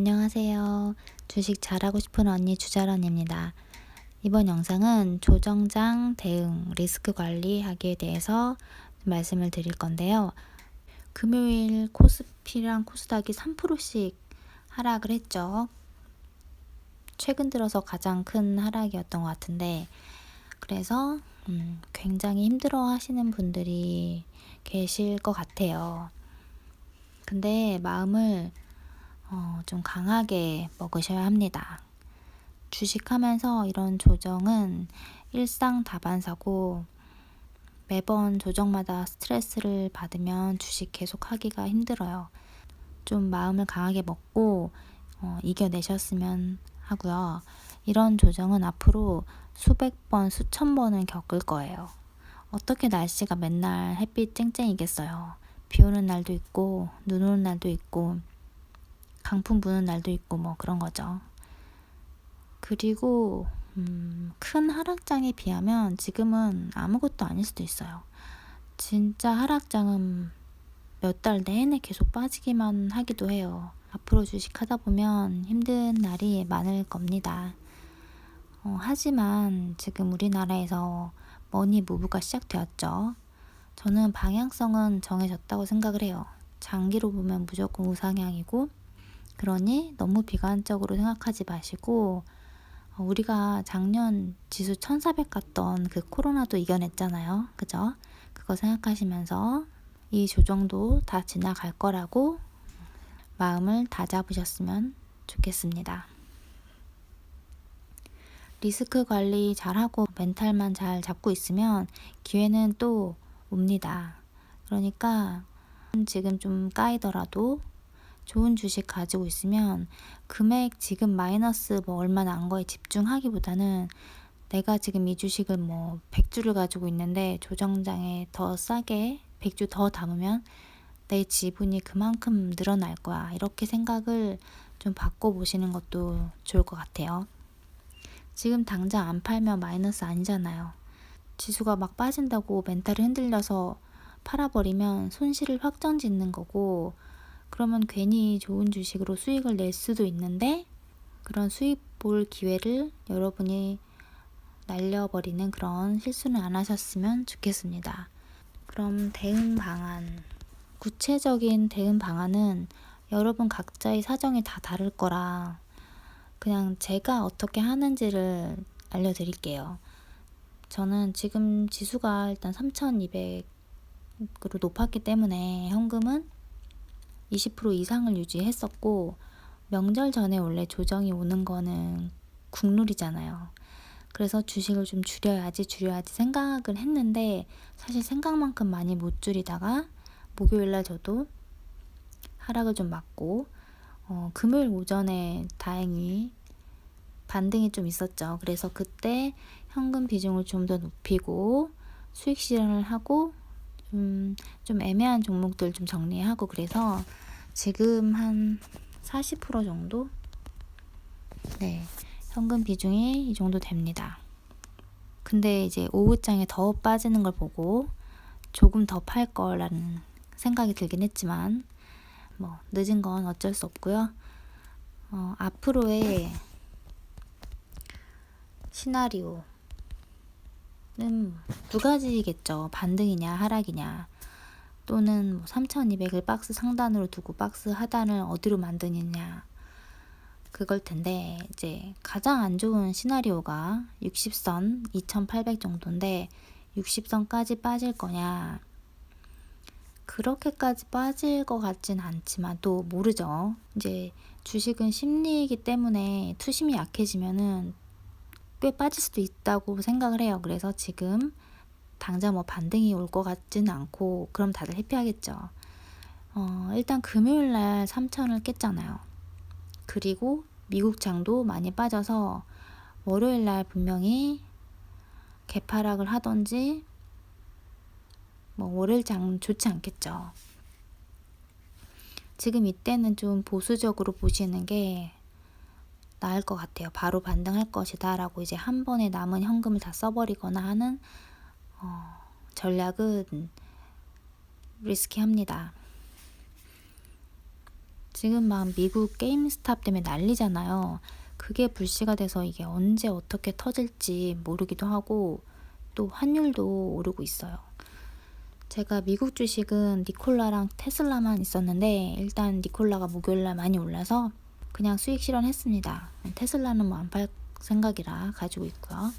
안녕하세요. 주식 잘하고 싶은 언니 주자런입니다. 이번 영상은 조정장 대응 리스크 관리하기에 대해서 말씀을 드릴 건데요. 금요일 코스피랑 코스닥이 3%씩 하락을 했죠. 최근 들어서 가장 큰 하락이었던 것 같은데, 그래서 음, 굉장히 힘들어 하시는 분들이 계실 것 같아요. 근데 마음을 어, 좀 강하게 먹으셔야 합니다. 주식하면서 이런 조정은 일상 다반사고 매번 조정마다 스트레스를 받으면 주식 계속 하기가 힘들어요. 좀 마음을 강하게 먹고 어, 이겨내셨으면 하고요. 이런 조정은 앞으로 수백 번, 수천 번은 겪을 거예요. 어떻게 날씨가 맨날 햇빛 쨍쨍이겠어요. 비 오는 날도 있고, 눈 오는 날도 있고, 강풍 부는 날도 있고, 뭐 그런 거죠. 그리고, 음, 큰 하락장에 비하면 지금은 아무것도 아닐 수도 있어요. 진짜 하락장은 몇 달 내내 계속 빠지기만 하기도 해요. 앞으로 주식 하다 보면 힘든 날이 많을 겁니다. 어, 하지만 지금 우리나라에서 머니 무브가 시작되었죠. 저는 방향성은 정해졌다고 생각을 해요. 장기로 보면 무조건 우상향이고, 그러니 너무 비관적으로 생각하지 마시고, 어, 우리가 작년 지수 1400 갔던 그 코로나도 이겨냈잖아요. 그죠? 그거 생각하시면서 이 조정도 다 지나갈 거라고 마음을 다잡으셨으면 좋겠습니다. 리스크 관리 잘하고 멘탈만 잘 잡고 있으면 기회는 또 옵니다. 그러니까 지금 좀 까이더라도 좋은 주식 가지고 있으면 금액 지금 마이너스 뭐 얼마 난 거에 집중하기보다는 내가 지금 이 주식을 뭐 100주를 가지고 있는데 조정장에 더 싸게 100주 더 담으면 내 지분이 그만큼 늘어날 거야. 이렇게 생각을 좀 바꿔보시는 것도 좋을 것 같아요. 지금 당장 안 팔면 마이너스 아니잖아요. 지수가 막 빠진다고 멘탈이 흔들려서 팔아버리면 손실을 확정 짓는 거고, 그러면 괜히 좋은 주식으로 수익을 낼 수도 있는데, 그런 수익 볼 기회를 여러분이 날려버리는 그런 실수는 안 하셨으면 좋겠습니다. 그럼 대응 방안. 구체적인 대응 방안은 여러분 각자의 사정이 다 다를 거라 그냥 제가 어떻게 하는지를 알려드릴게요. 저는 지금 지수가 일단 3,200으로 높았기 때문에 현금은 20% 이상을 유지했었고 명절 전에 원래 조정이 오는 거는 국룰이잖아요. 그래서 주식을 좀 줄여야지 줄여야지 생각을 했는데 사실 생각만큼 많이 못 줄이다가 목요일날 저도 하락을 좀 맞고 어, 금요일 오전에 다행히 반등이 좀 있었죠. 그래서 그때 현금 비중을 좀 더 높이고 수익 실현을 하고 좀, 좀 애매한 종목들 좀 정리하고 그래서 지금 한 40% 정도? 네. 현금 비중이 이 정도 됩니다. 근데 이제 오후장에 더 빠지는 걸 보고 조금 더 팔 거라는 생각이 들긴 했지만 뭐 늦은 건 어쩔 수 없고요. 어, 앞으로의 시나리오는 두 가지겠죠. 반등이냐 하락이냐 또는 뭐 3200을 박스 상단으로 두고 박스 하단을 어디로 만드느냐 그걸 텐데 이제 가장 안 좋은 시나리오가 60선 2800 정도인데 60선까지 빠질 거냐 그렇게까지 빠질 것 같진 않지만 또 모르죠. 이제 주식은 심리이기 때문에 투심이 약해지면은 꽤 빠질 수도 있다고 생각을 해요. 그래서 지금 당장 뭐 반등이 올 것 같지는 않고 그럼 다들 해피하겠죠. 어, 일단 금요일 날 3천을 깼잖아요. 그리고 미국 장도 많이 빠져서 월요일 날 분명히 개파락을 하던지 뭐 월요일 장 좋지 않겠죠. 지금 이때는 좀 보수적으로 보시는 게 나을 것 같아요. 바로 반등할 것이다 라고 이제 한 번에 남은 현금을 다 써버리거나 하는 어, 전략은 리스키합니다. 지금 막 미국 게임스탑 때문에 난리잖아요. 그게 불씨가 돼서 이게 언제 어떻게 터질지 모르기도 하고 또 환율도 오르고 있어요. 제가 미국 주식은 니콜라랑 테슬라만 있었는데 일단 니콜라가 목요일날 많이 올라서 그냥 수익 실현했습니다. 테슬라는 뭐 안 팔 생각이라 가지고 있고요.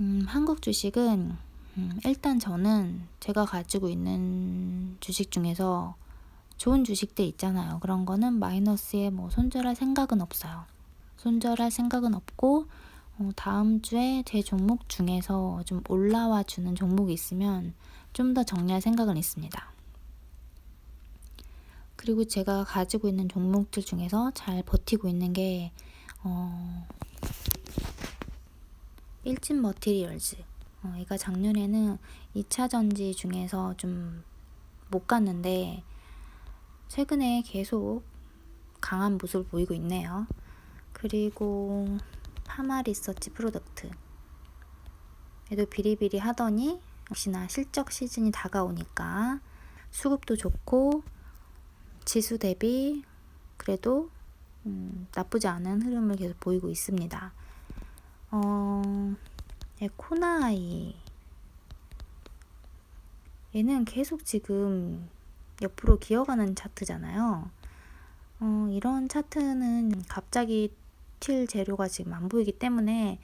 음, 한국 주식은 음, 일단 저는 제가 가지고 있는 주식 중에서 좋은 주식들 있잖아요. 그런 거는 마이너스에 뭐 손절할 생각은 없어요. 손절할 생각은 없고 어, 다음 주에 제 종목 중에서 좀 올라와 주는 종목이 있으면 좀 더 정리할 생각은 있습니다. 그리고 제가 가지고 있는 종목들 중에서 잘 버티고 있는 게 어, 일진 머티리얼즈. 어, 얘가 작년에는 2차 전지 중에서 좀 못 갔는데 최근에 계속 강한 모습을 보이고 있네요. 그리고 파마 리서치 프로덕트. 얘도 비리비리 하더니 역시나 실적 시즌이 다가오니까 수급도 좋고 지수 대비 그래도 음, 나쁘지 않은 흐름을 계속 보이고 있습니다. 어, 예, 코나이 얘는 계속 지금 옆으로 기어가는 차트잖아요. 어, 이런 차트는 갑자기 튈 재료가 지금 안 보이기 때문에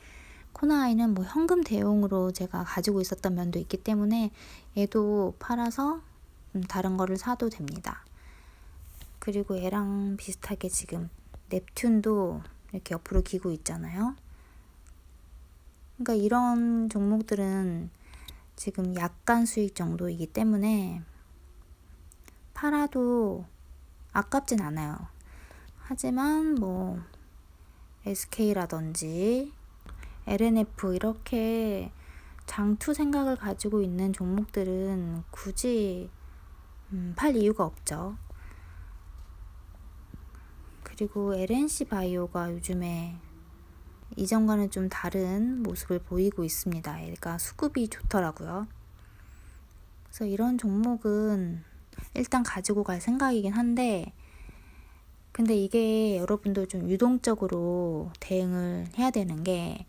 코나아이는 뭐 현금 대용으로 제가 가지고 있었던 면도 있기 때문에 얘도 팔아서 음, 다른 거를 사도 됩니다. 그리고 얘랑 비슷하게 지금 넵튠도 이렇게 옆으로 기고 있잖아요. 그러니까 이런 종목들은 지금 약간 수익 정도이기 때문에 팔아도 아깝진 않아요. 하지만 뭐 SK라든지 LNF 이렇게 장투 생각을 가지고 있는 종목들은 굳이 음, 팔 이유가 없죠. 그리고 LNC 바이오가 요즘에 이전과는 좀 다른 모습을 보이고 있습니다. 그러니까 수급이 좋더라고요. 그래서 이런 종목은 일단 가지고 갈 생각이긴 한데, 근데 이게 여러분도 좀 유동적으로 대응을 해야 되는 게,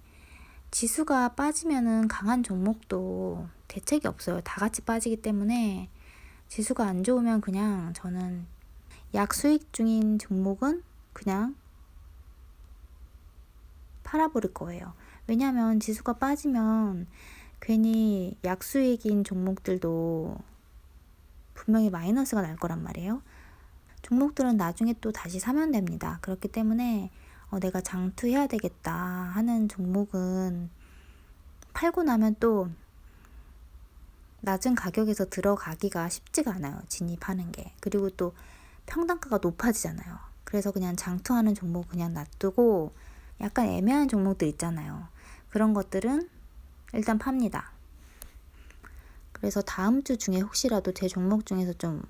지수가 빠지면은 강한 종목도 대책이 없어요. 다 같이 빠지기 때문에 지수가 안 좋으면 그냥 저는 약 수익 중인 종목은 그냥 팔아버릴 거예요. 왜냐하면 지수가 빠지면 괜히 약수익인 종목들도 분명히 마이너스가 날 거란 말이에요. 종목들은 나중에 또 다시 사면 됩니다. 그렇기 때문에 어, 내가 장투해야 되겠다 하는 종목은 팔고 나면 또 낮은 가격에서 들어가기가 쉽지가 않아요. 진입하는 게. 그리고 또 평단가가 높아지잖아요. 그래서 그냥 장투하는 종목 그냥 놔두고 약간 애매한 종목들 있잖아요. 그런 것들은 일단 팝니다. 그래서 다음 주 중에 혹시라도 제 종목 중에서 좀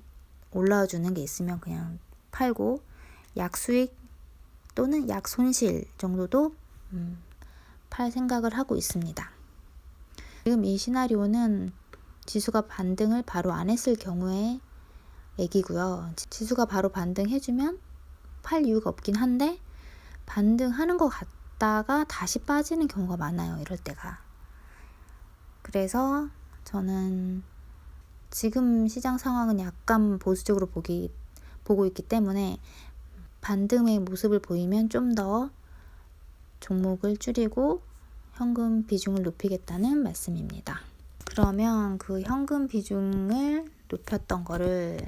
올라와 주는 게 있으면 그냥 팔고 약 수익 또는 약 손실 정도도 음, 팔 생각을 하고 있습니다. 지금 이 시나리오는 지수가 반등을 바로 안 했을 경우에 얘기고요. 지수가 바로 반등해주면 팔 이유가 없긴 한데 반등하는 것 같다가 다시 빠지는 경우가 많아요. 이럴 때가. 그래서 저는 지금 시장 상황은 약간 보수적으로 보기, 보고 있기 때문에 반등의 모습을 보이면 좀 더 종목을 줄이고 현금 비중을 높이겠다는 말씀입니다. 그러면 그 현금 비중을 높였던 거를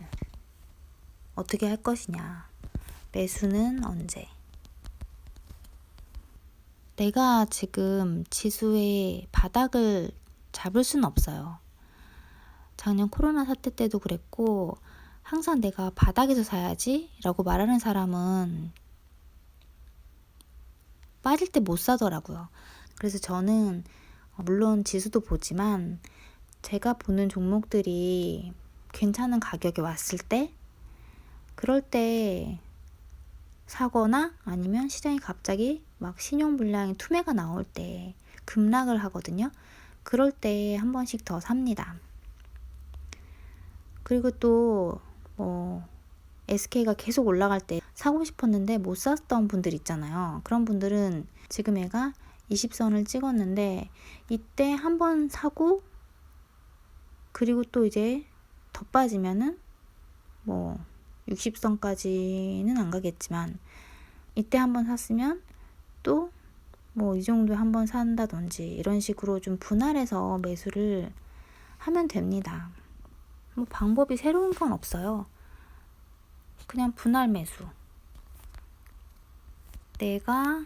어떻게 할 것이냐. 매수는 언제? 내가 지금 지수의 바닥을 잡을 수는 없어요. 작년 코로나 사태 때도 그랬고, 항상 내가 바닥에서 사야지 라고 말하는 사람은 빠질 때 못 사더라고요. 그래서 저는 물론 지수도 보지만 제가 보는 종목들이 괜찮은 가격에 왔을 때 그럴 때 사거나 아니면 시장이 갑자기 막 신용불량이 투매가 나올 때 급락을 하거든요. 그럴 때 한 번씩 더 삽니다. 그리고 또, 뭐, SK가 계속 올라갈 때 사고 싶었는데 못 샀던 분들 있잖아요. 그런 분들은 지금 얘가 20선을 찍었는데 이때 한 번 사고 그리고 또 이제 더 빠지면은 뭐 60선까지는 안 가겠지만 이때 한번 샀으면 또 뭐 이 정도에 한번 산다든지 이런 식으로 좀 분할해서 매수를 하면 됩니다. 뭐 방법이 새로운 건 없어요. 그냥 분할 매수. 내가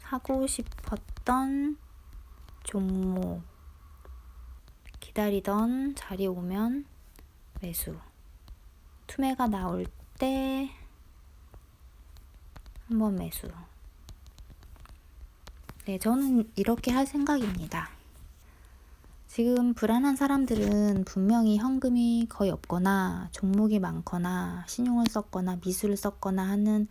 사고 싶었던 종목 기다리던 자리 오면 매수. 투매가 나올 때 한번 매수. 네, 저는 이렇게 할 생각입니다. 지금 불안한 사람들은 분명히 현금이 거의 없거나 종목이 많거나 신용을 썼거나 미수를 썼거나 하는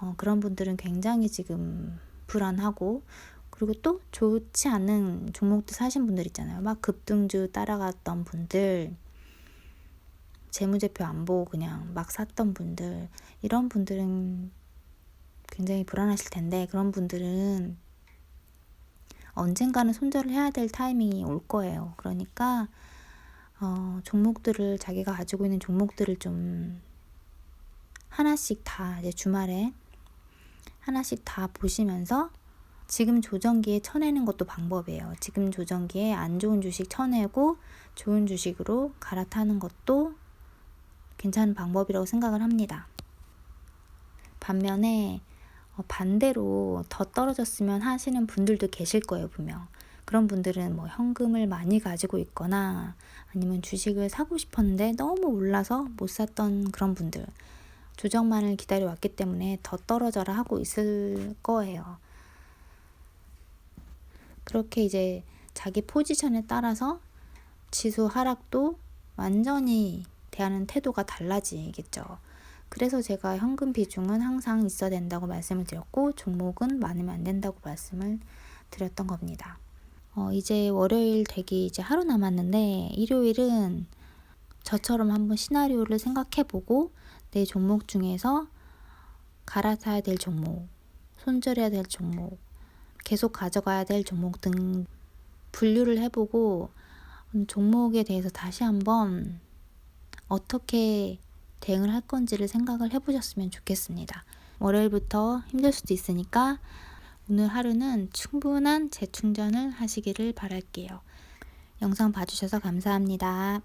어, 그런 분들은 굉장히 지금 불안하고 그리고 또 좋지 않은 종목들 사신 분들 있잖아요. 막 급등주 따라갔던 분들, 재무제표 안 보고 그냥 막 샀던 분들, 이런 분들은 굉장히 불안하실 텐데 그런 분들은 언젠가는 손절을 해야 될 타이밍이 올 거예요. 그러니까 어, 종목들을 자기가 가지고 있는 종목들을 좀 하나씩 다 이제 주말에 하나씩 다 보시면서 지금 조정기에 쳐내는 것도 방법이에요. 지금 조정기에 안 좋은 주식 쳐내고 좋은 주식으로 갈아타는 것도 괜찮은 방법이라고 생각을 합니다. 반면에 어, 반대로 더 떨어졌으면 하시는 분들도 계실 거예요, 분명. 그런 분들은 뭐 현금을 많이 가지고 있거나 아니면 주식을 사고 싶었는데 너무 올라서 못 샀던 그런 분들. 조정만을 기다려 왔기 때문에 더 떨어져라 하고 있을 거예요. 그렇게 이제 자기 포지션에 따라서 지수 하락도 완전히 대하는 태도가 달라지겠죠. 그래서 제가 현금 비중은 항상 있어야 된다고 말씀을 드렸고 종목은 많으면 안 된다고 말씀을 드렸던 겁니다. 어, 이제 월요일 되기 이제 하루 남았는데 일요일은 저처럼 한번 시나리오를 생각해보고 내 종목 중에서 갈아타야 될 종목, 손절해야 될 종목, 계속 가져가야 될 종목 등 분류를 해보고 종목에 대해서 다시 한번 어떻게 대응을 할 건지를 생각을 해보셨으면 좋겠습니다. 월요일부터 힘들 수도 있으니까 오늘 하루는 충분한 재충전을 하시기를 바랄게요. 영상 봐주셔서 감사합니다.